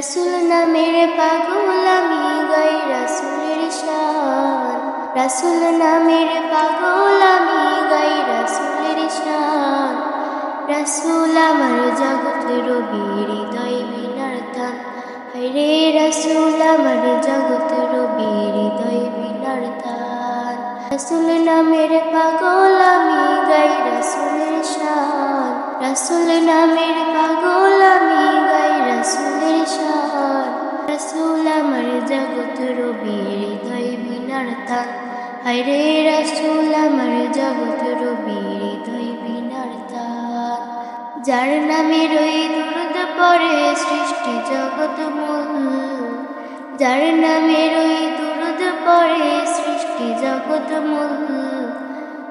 রাসুল নামের পাগল আমি গাই রাসুলের শান। রাসুল নামের পাগল আমি গাই রাসুলের শান। রাসুল আমার জগৎ রবি হৃদয় বিনার তান। রে রাসুল আমার জগৎ রবি হৃদয় বিনার তান। নামের পাগল আমি গাই রাসুলের শান। রাসুল নামের রাসুল আমার জগৎ রবি হৃদয় বিনার তান রে রাসুল আমার জগৎ রবি হৃদয় বিনার তান যার নামে রই দুরুদ পরে সৃষ্টি জগৎ মূল যার নামে রই দুরুদ পরে সৃষ্টি জগৎ মূল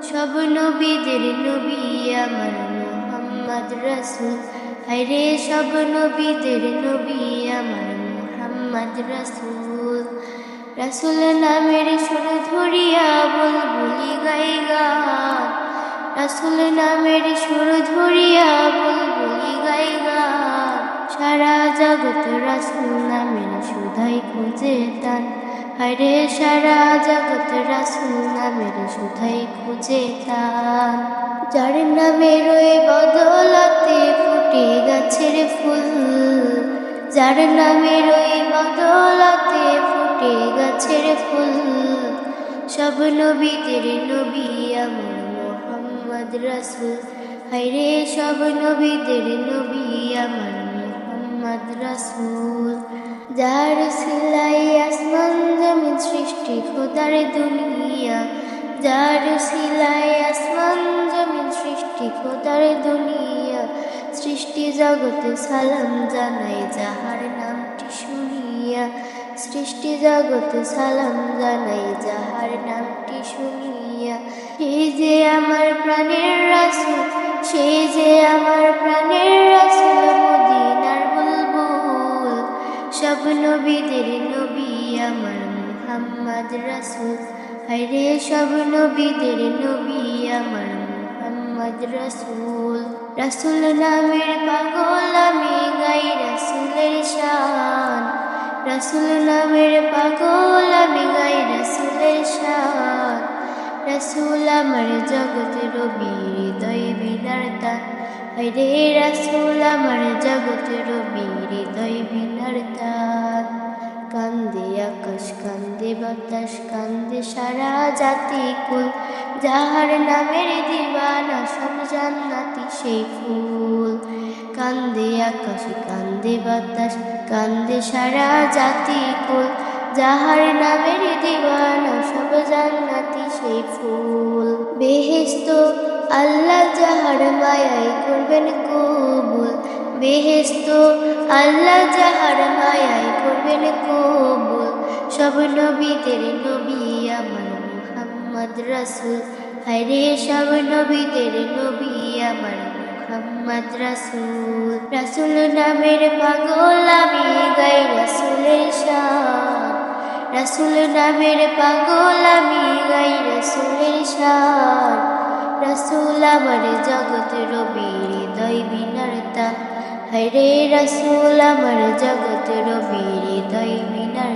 সব নবীদের নবী আমার মোহাম্মদ রাসুল। হায়রে সব নবীদের নবী আমার মোহাম্মদ রাসুল। রাসুল নামের সুর ধরিয়া বুলবুলি গাই রাসুল নামের সুর ধরিয়া বুলবুলি গাই সারা জগৎ রাসুল নামের সুধাই খুঁজে তান হরে সারা জগৎ রাসুল নামের সুধাই খুঁজে তান যার নামের ওই বদলাতে ফুটে গাছের ফুল। যার নামের ওই বদলাতে ফুটে গাছের ফুল। সব নবীদের নবী আমার মোহাম্মদ রাসুল। হাইরে সব নবীদের নবী আমার মোহাম্মদ রাসুল। যার সিলাই আসমান জমিন সৃষ্টি খোদার দুনিয়া। যার সিলাই আসমান জমিন সৃষ্টি খোদার দুনিয়া। সৃষ্টি জগতে সালাম জানাই, যাহার নামটি শুনিয়া। সৃষ্টি জগতে সালাম জানাই, যাহার নামটি শুনিয়া। সে যে আমার প্রাণের রাসুল, সে যে আমার প্রাণের রাসুল, মদিনার বুলবুল। সব নবীদের নবী আমার মুহাম্মদ রাসুল। হায়রে সব নবীদের নবী আমার মুহাম্মদ রাসুল। রাসুল নামের পাগল আমি গাই রাসুলের শান। রাসুল নামের পাগল আমি গাই রাসুলের শান। রাসুল আমার জগৎ রবি, হৃদয় বিনার তান রে রাসুল আমার জগৎ রবি, হৃদয় বিনার তান কান্দে আকাশ, কান্দে বাতাস, কান্দে সারা জাতি কুল। যাহার নামের দিবানা সব জান্নাতি সেই ফুল। কান্দে আকাশ, কান্দে বাতাস, কান্দে সারা জাতি কুল। যাহার নামের দিবানা সব জান্নাতি সেই ফুল। বেহেস্ত আল্লাহ যাহার মায়াই করবেন কবুল বেহেস্ত আল্লাহ যাহার মায়াই করবেন কবুল, সব নবীদের নবী আমার মুহাম্মদ রাসুল। হায়রে, সব নবীদের নবী আমার মুহাম্মদ রাসুল। রাসুল নামের পাগল আমি গাই রাসুলের শান রাসুল নামের পাগল আমি গাই রাসুলের শান রাসুল আমার জগৎ রবি হৃদয় হরে রসুল আমার জগত রবি হৃদয় মিনার